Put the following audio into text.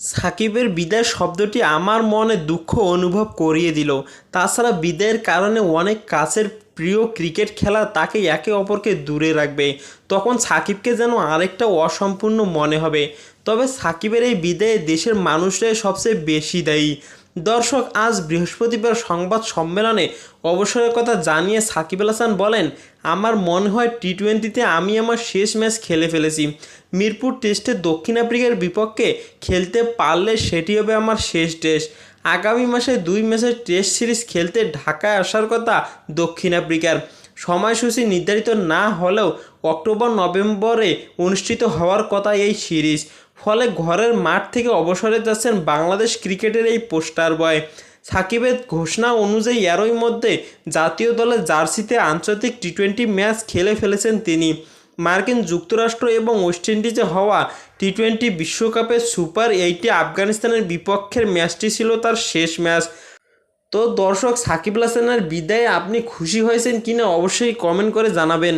সাকিবের বিদায় শব্দটি আমার মনে দুঃখ অনুভব করিয়ে দিল। তাছাড়া বিদায়ের কারণে অনেক কাছের প্রিয় ক্রিকেট খেলা তাকে একে অপরকে দূরে রাখবে। তখন সাকিবকে যেন আরেকটা অসম্পূর্ণ মনে হবে। তবে সাকিবের এই বিদায়ে দেশের মানুষরাই সবচেয়ে বেশি দায়ী। দর্শক, আজ বৃহস্পতিবার সংবাদ সম্মেলনে অবসরের কথা জানিয়ে সাকিব আল হাসান বলেন, আমার মনে হয় টি টোয়েন্টিতে আমি আমার শেষ ম্যাচ খেলে ফেলেছি। মিরপুর টেস্টে দক্ষিণ আফ্রিকার বিপক্ষে খেলতে পারলে সেটি হবে আমার শেষ টেস্ট। আগামী মাসে দুই ম্যাচের টেস্ট সিরিজ খেলতে ঢাকায় আসার কথা দক্ষিণ আফ্রিকার। সময়সূচি নির্ধারিত না হলেও অক্টোবর, নভেম্বরে অনুষ্ঠিত হওয়ার কথা এই সিরিজ। ফলে ঘরের মাঠ থেকে অবসরে যাচ্ছেন বাংলাদেশ ক্রিকেটের এই পোস্টার বয়। সাকিবের ঘোষণা অনুযায়ী এরই মধ্যে জাতীয় দলের জার্সিতে আন্তর্জাতিক টি টোয়েন্টি ম্যাচ খেলে ফেলেছেন তিনি। মার্কিন যুক্তরাষ্ট্র এবং ওয়েস্ট ইন্ডিজে হওয়া টি টোয়েন্টি বিশ্বকাপের সুপার এইটে আফগানিস্তানের বিপক্ষের ম্যাচটি ছিল তার শেষ ম্যাচ। তো দর্শক, সাকিব হাসানের বিদায়ে আপনি খুশি হয়েছেন কিনা অবশ্যই কমেন্ট করে জানাবেন।